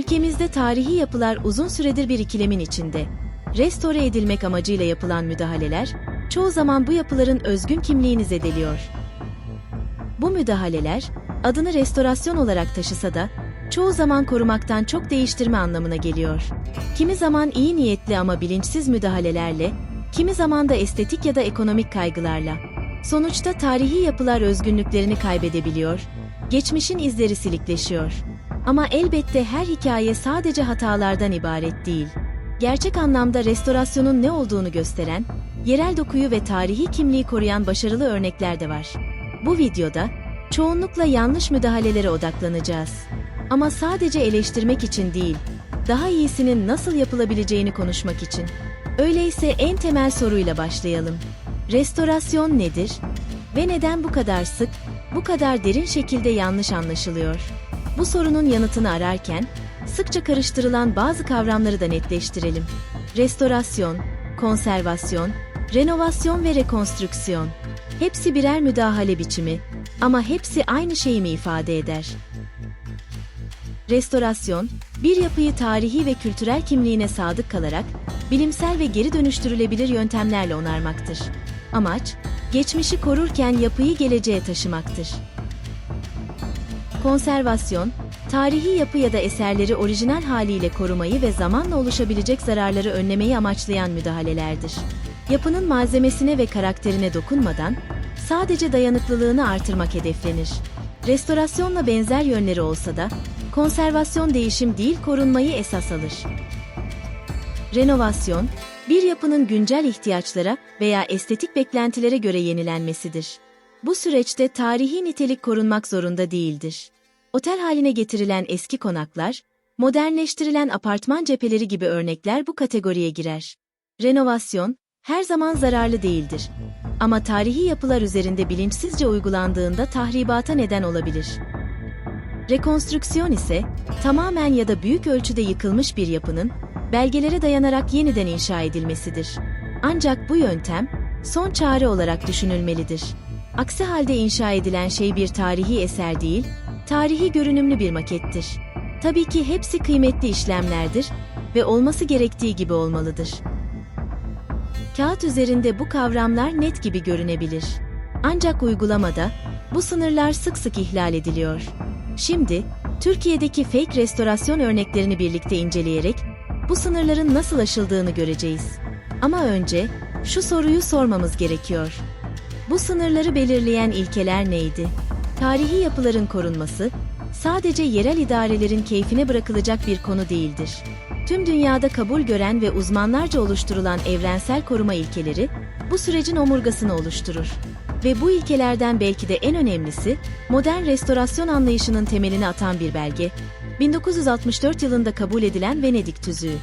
Ülkemizde tarihi yapılar uzun süredir bir ikilemin içinde. Restore edilmek amacıyla yapılan müdahaleler, çoğu zaman bu yapıların özgün kimliğini zedeliyor. Bu müdahaleler, adını restorasyon olarak taşısa da, çoğu zaman korumaktan çok değiştirme anlamına geliyor. Kimi zaman iyi niyetli ama bilinçsiz müdahalelerle, kimi zaman da estetik ya da ekonomik kaygılarla. Sonuçta tarihi yapılar özgünlüklerini kaybedebiliyor, geçmişin izleri silikleşiyor. Ama elbette her hikaye sadece hatalardan ibaret değil. Gerçek anlamda restorasyonun ne olduğunu gösteren, yerel dokuyu ve tarihi kimliği koruyan başarılı örnekler de var. Bu videoda çoğunlukla yanlış müdahalelere odaklanacağız. Ama sadece eleştirmek için değil, daha iyisinin nasıl yapılabileceğini konuşmak için. Öyleyse en temel soruyla başlayalım. Restorasyon nedir ve neden bu kadar sık, bu kadar derin şekilde yanlış anlaşılıyor? Bu sorunun yanıtını ararken sıkça karıştırılan bazı kavramları da netleştirelim. Restorasyon, konservasyon, renovasyon ve rekonstrüksiyon. Hepsi birer müdahale biçimi ama hepsi aynı şeyi mi ifade eder? Restorasyon, bir yapıyı tarihi ve kültürel kimliğine sadık kalarak bilimsel ve geri dönüştürülebilir yöntemlerle onarmaktır. Amaç, geçmişi korurken yapıyı geleceğe taşımaktır. Konservasyon, tarihi yapı ya da eserleri orijinal haliyle korumayı ve zamanla oluşabilecek zararları önlemeyi amaçlayan müdahalelerdir. Yapının malzemesine ve karakterine dokunmadan, sadece dayanıklılığını artırmak hedeflenir. Restorasyonla benzer yönleri olsa da, konservasyon değişim değil korunmayı esas alır. Renovasyon, bir yapının güncel ihtiyaçlara veya estetik beklentilere göre yenilenmesidir. Bu süreçte tarihi nitelik korunmak zorunda değildir. Otel haline getirilen eski konaklar, modernleştirilen apartman cepheleri gibi örnekler bu kategoriye girer. Renovasyon, her zaman zararlı değildir. Ama tarihi yapılar üzerinde bilinçsizce uygulandığında tahribata neden olabilir. Rekonstrüksiyon ise, tamamen ya da büyük ölçüde yıkılmış bir yapının, belgelere dayanarak yeniden inşa edilmesidir. Ancak bu yöntem, son çare olarak düşünülmelidir. Aksi halde inşa edilen şey bir tarihi eser değil, tarihi görünümlü bir makettir. Tabii ki hepsi kıymetli işlemlerdir ve olması gerektiği gibi olmalıdır. Kağıt üzerinde bu kavramlar net gibi görünebilir. Ancak uygulamada bu sınırlar sık sık ihlal ediliyor. Şimdi Türkiye'deki fake restorasyon örneklerini birlikte inceleyerek bu sınırların nasıl aşıldığını göreceğiz. Ama önce şu soruyu sormamız gerekiyor. Bu sınırları belirleyen ilkeler neydi? Tarihi yapıların korunması sadece yerel idarelerin keyfine bırakılacak bir konu değildir. Tüm dünyada kabul gören ve uzmanlarca oluşturulan evrensel koruma ilkeleri bu sürecin omurgasını oluşturur. Ve bu ilkelerden belki de en önemlisi modern restorasyon anlayışının temelini atan bir belge, 1964 yılında kabul edilen Venedik Tüzüğü.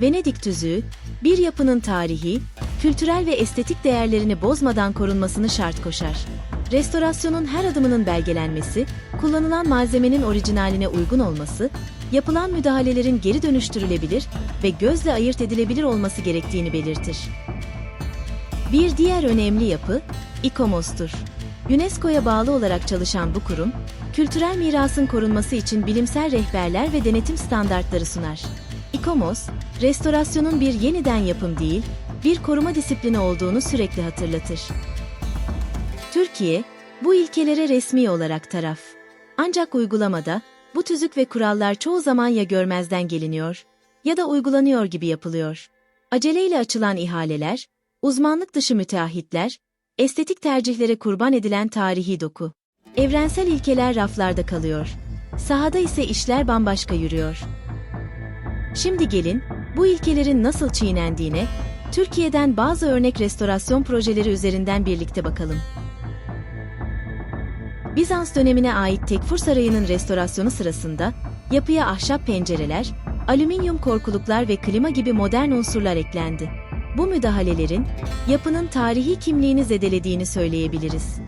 Venedik Tüzüğü, bir yapının tarihi, kültürel ve estetik değerlerini bozmadan korunmasını şart koşar. Restorasyonun her adımının belgelenmesi, kullanılan malzemenin orijinaline uygun olması, yapılan müdahalelerin geri dönüştürülebilir ve gözle ayırt edilebilir olması gerektiğini belirtir. Bir diğer önemli yapı, İKOMOS'tur. UNESCO'ya bağlı olarak çalışan bu kurum, kültürel mirasın korunması için bilimsel rehberler ve denetim standartları sunar. İKOMOS, restorasyonun bir yeniden yapım değil, bir koruma disiplini olduğunu sürekli hatırlatır. Türkiye, bu ilkelere resmi olarak taraf. Ancak uygulamada, bu tüzük ve kurallar çoğu zaman ya görmezden geliniyor ya da uygulanıyor gibi yapılıyor. Aceleyle açılan ihaleler, uzmanlık dışı müteahhitler, estetik tercihlere kurban edilen tarihi doku. Evrensel ilkeler raflarda kalıyor. Sahada ise işler bambaşka yürüyor. Şimdi gelin, bu ilkelerin nasıl çiğnendiğine, Türkiye'den bazı örnek restorasyon projeleri üzerinden birlikte bakalım. Bizans dönemine ait Tekfur Sarayı'nın restorasyonu sırasında yapıya ahşap pencereler, alüminyum korkuluklar ve klima gibi modern unsurlar eklendi. Bu müdahalelerin yapının tarihi kimliğini zedelediğini söyleyebiliriz.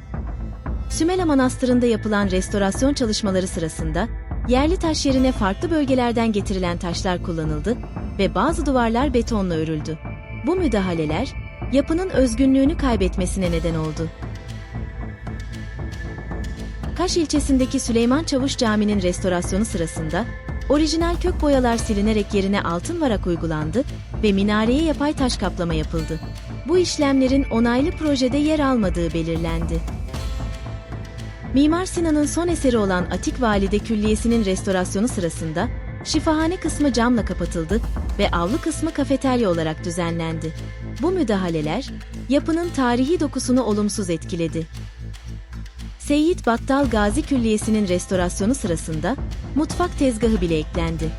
Sümela Manastırı'nda yapılan restorasyon çalışmaları sırasında yerli taş yerine farklı bölgelerden getirilen taşlar kullanıldı ve bazı duvarlar betonla örüldü. Bu müdahaleler yapının özgünlüğünü kaybetmesine neden oldu. Kaş ilçesindeki Süleyman Çavuş Camii'nin restorasyonu sırasında Orijinal kök boyalar silinerek yerine altın varak uygulandı ve minareye yapay taş kaplama yapıldı. Bu işlemlerin onaylı projede yer almadığı belirlendi. Mimar Sinan'ın son eseri olan Atik Valide Külliyesi'nin restorasyonu sırasında şifahane kısmı camla kapatıldı ve avlu kısmı kafeterya olarak düzenlendi. Bu müdahaleler yapının tarihi dokusunu olumsuz etkiledi. Seyyid Battal Gazi Külliyesi'nin restorasyonu sırasında mutfak tezgahı bile eklendi.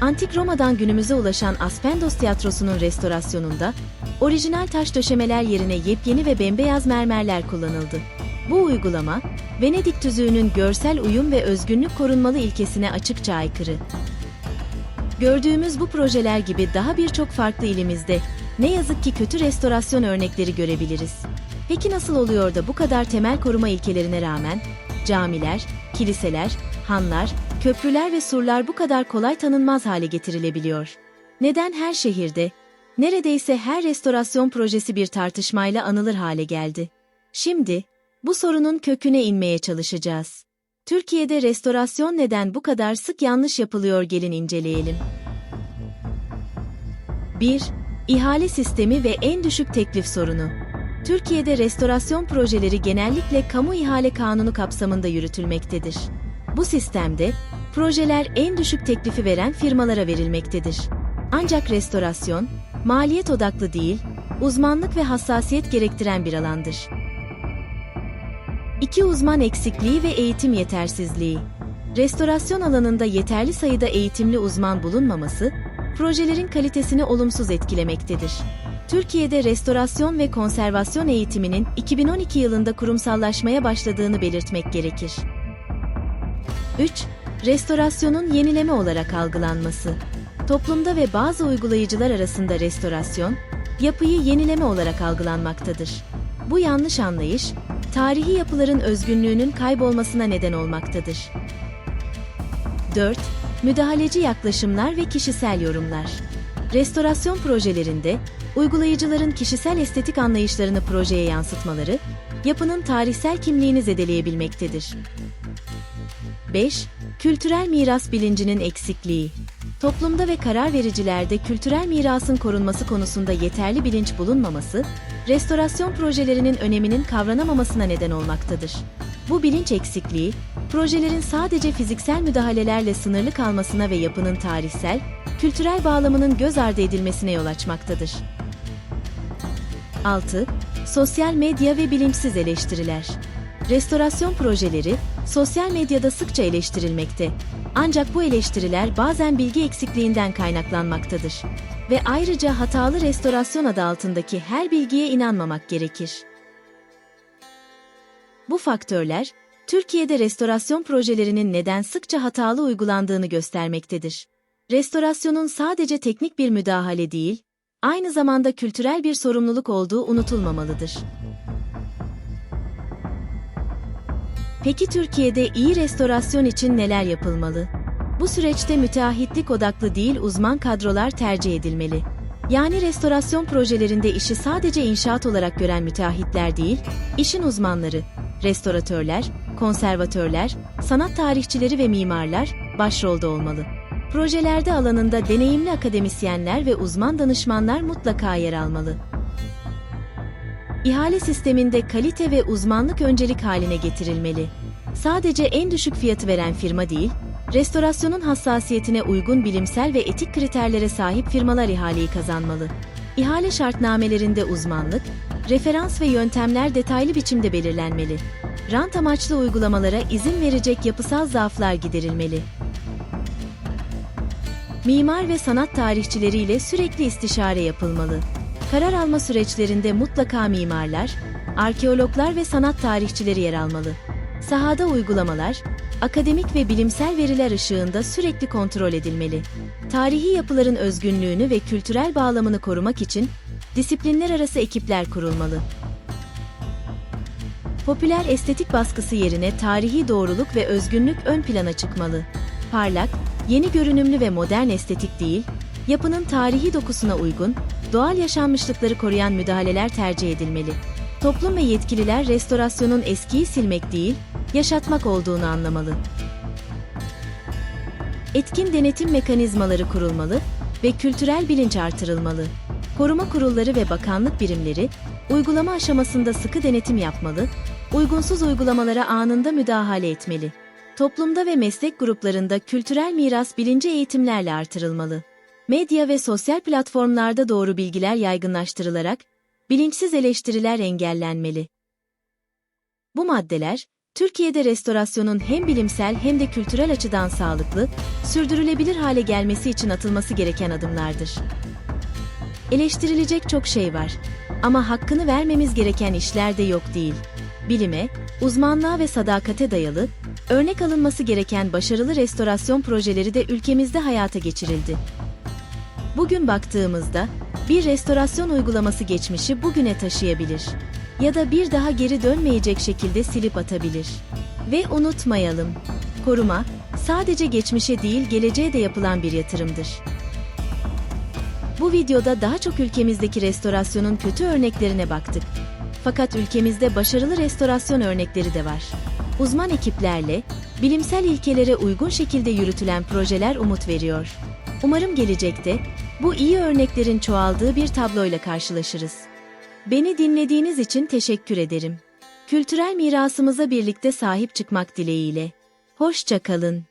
Antik Roma'dan günümüze ulaşan Aspendos Tiyatrosu'nun restorasyonunda orijinal taş döşemeler yerine yepyeni ve bembeyaz mermerler kullanıldı. Bu uygulama, Venedik tüzüğünün görsel uyum ve özgünlük korunmalı ilkesine açıkça aykırı. Gördüğümüz bu projeler gibi daha birçok farklı ilimizde ne yazık ki kötü restorasyon örnekleri görebiliriz. Peki nasıl oluyor da bu kadar temel koruma ilkelerine rağmen camiler, kiliseler, hanlar, köprüler ve surlar bu kadar kolay tanınmaz hale getirilebiliyor? Neden her şehirde, neredeyse her restorasyon projesi bir tartışmayla anılır hale geldi? Şimdi, bu sorunun köküne inmeye çalışacağız. Türkiye'de restorasyon neden bu kadar sık yanlış yapılıyor gelin inceleyelim. 1. İhale sistemi ve en düşük teklif sorunu. Türkiye'de restorasyon projeleri genellikle kamu ihale kanunu kapsamında yürütülmektedir. Bu sistemde projeler en düşük teklifi veren firmalara verilmektedir. Ancak restorasyon maliyet odaklı değil, uzmanlık ve hassasiyet gerektiren bir alandır. 2. Uzman eksikliği ve eğitim yetersizliği. Restorasyon alanında yeterli sayıda eğitimli uzman bulunmaması, projelerin kalitesini olumsuz etkilemektedir. Türkiye'de restorasyon ve konservasyon eğitiminin 2012 yılında kurumsallaşmaya başladığını belirtmek gerekir. 3. Restorasyonun yenileme olarak algılanması. Toplumda ve bazı uygulayıcılar arasında restorasyon, yapıyı yenileme olarak algılanmaktadır. Bu yanlış anlayış, tarihi yapıların özgünlüğünün kaybolmasına neden olmaktadır. 4. Müdahaleci yaklaşımlar ve kişisel yorumlar. Restorasyon projelerinde, uygulayıcıların kişisel estetik anlayışlarını projeye yansıtmaları, yapının tarihsel kimliğini zedeleyebilmektedir. 5. Kültürel miras bilincinin eksikliği. Toplumda ve karar vericilerde kültürel mirasın korunması konusunda yeterli bilinç bulunmaması, restorasyon projelerinin öneminin kavranamamasına neden olmaktadır. Bu bilinç eksikliği, projelerin sadece fiziksel müdahalelerle sınırlı kalmasına ve yapının tarihsel, kültürel bağlamının göz ardı edilmesine yol açmaktadır. 6. Sosyal medya ve bilimsiz eleştiriler. Restorasyon projeleri sosyal medyada sıkça eleştirilmekte. Ancak bu eleştiriler bazen bilgi eksikliğinden kaynaklanmaktadır ve ayrıca hatalı restorasyon adı altındaki her bilgiye inanmamak gerekir. Bu faktörler Türkiye'de restorasyon projelerinin neden sıkça hatalı uygulandığını göstermektedir. Restorasyonun sadece teknik bir müdahale değil, aynı zamanda kültürel bir sorumluluk olduğu unutulmamalıdır. Peki Türkiye'de iyi restorasyon için neler yapılmalı? Bu süreçte müteahhitlik odaklı değil uzman kadrolar tercih edilmeli. Yani restorasyon projelerinde işi sadece inşaat olarak gören müteahhitler değil, işin uzmanları, restoratörler, konservatörler, sanat tarihçileri ve mimarlar başrolda olmalı. Projelerde alanında deneyimli akademisyenler ve uzman danışmanlar mutlaka yer almalı. İhale sisteminde kalite ve uzmanlık öncelik haline getirilmeli. Sadece en düşük fiyatı veren firma değil, restorasyonun hassasiyetine uygun bilimsel ve etik kriterlere sahip firmalar ihaleyi kazanmalı. İhale şartnamelerinde uzmanlık, referans ve yöntemler detaylı biçimde belirlenmeli. Rant amaçlı uygulamalara izin verecek yapısal zaaflar giderilmeli. Mimar ve sanat tarihçileriyle sürekli istişare yapılmalı. Karar alma süreçlerinde mutlaka mimarlar, arkeologlar ve sanat tarihçileri yer almalı. Sahada uygulamalar, akademik ve bilimsel veriler ışığında sürekli kontrol edilmeli. Tarihi yapıların özgünlüğünü ve kültürel bağlamını korumak için disiplinler arası ekipler kurulmalı. Popüler estetik baskısı yerine tarihi doğruluk ve özgünlük ön plana çıkmalı. Parlak, yeni görünümlü ve modern estetik değil, yapının tarihi dokusuna uygun, doğal yaşanmışlıkları koruyan müdahaleler tercih edilmeli. Toplum ve yetkililer restorasyonun eskiyi silmek değil, yaşatmak olduğunu anlamalı. Etkin denetim mekanizmaları kurulmalı ve kültürel bilinç artırılmalı. Koruma kurulları ve bakanlık birimleri, uygulama aşamasında sıkı denetim yapmalı, uygunsuz uygulamalara anında müdahale etmeli. Toplumda ve meslek gruplarında kültürel miras bilinci eğitimlerle artırılmalı. Medya ve sosyal platformlarda doğru bilgiler yaygınlaştırılarak, bilinçsiz eleştiriler engellenmeli. Bu maddeler, Türkiye'de restorasyonun hem bilimsel hem de kültürel açıdan sağlıklı, sürdürülebilir hale gelmesi için atılması gereken adımlardır. Eleştirilecek çok şey var. Ama hakkını vermemiz gereken işler de yok değil. Bilime, uzmanlığa ve sadakate dayalı, örnek alınması gereken başarılı restorasyon projeleri de ülkemizde hayata geçirildi. Bugün baktığımızda, bir restorasyon uygulaması geçmişi bugüne taşıyabilir. Ya da bir daha geri dönmeyecek şekilde silip atabilir. Ve unutmayalım, koruma, sadece geçmişe değil geleceğe de yapılan bir yatırımdır. Bu videoda daha çok ülkemizdeki restorasyonun kötü örneklerine baktık. Fakat ülkemizde başarılı restorasyon örnekleri de var. Uzman ekiplerle, bilimsel ilkelere uygun şekilde yürütülen projeler umut veriyor. Umarım gelecekte, bu iyi örneklerin çoğaldığı bir tabloyla karşılaşırız. Beni dinlediğiniz için teşekkür ederim. Kültürel mirasımıza birlikte sahip çıkmak dileğiyle. Hoşça kalın.